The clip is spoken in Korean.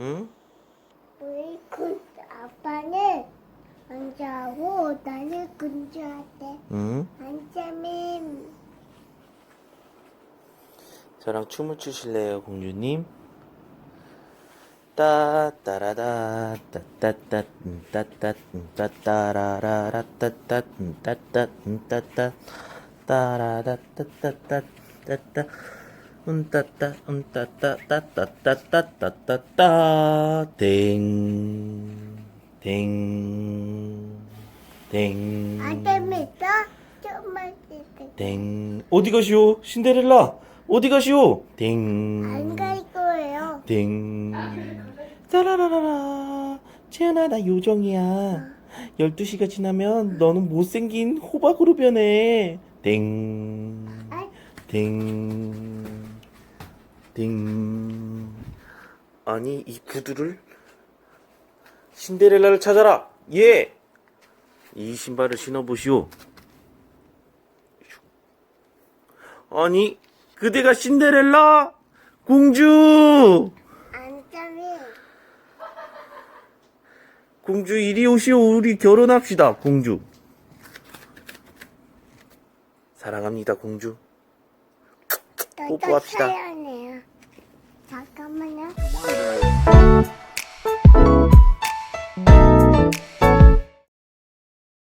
응? 우리 군 아빠는 앉아고 나는 군주한테 응? 앉으면 저랑 춤을 추실래요, 공주님? 따따라다 따따따 따따 따따라라라 따따 따따 따따 따라다 따따따 따따 음따따 음따따 따따따따따따따 안 됩니다. 좀만 있을게. 댕 어디 가시오? 신데렐라. 어디 가시오? 안갈 거예요. 댕댕 따라라라라. 채연아 나 요정이야. 12시가 지나면 너는 못생긴 호박으로 변해. 댕 아, 댕, 댕. 아니, 이 구두를 신데렐라를 찾아라. 예. 이 신발을 신어보시오. 아니, 그대가 신데렐라? 공주! 공주 이리 오시오. 우리 결혼합시다. 공주. 사랑합니다, 공주. 또 뽀뽀합시다.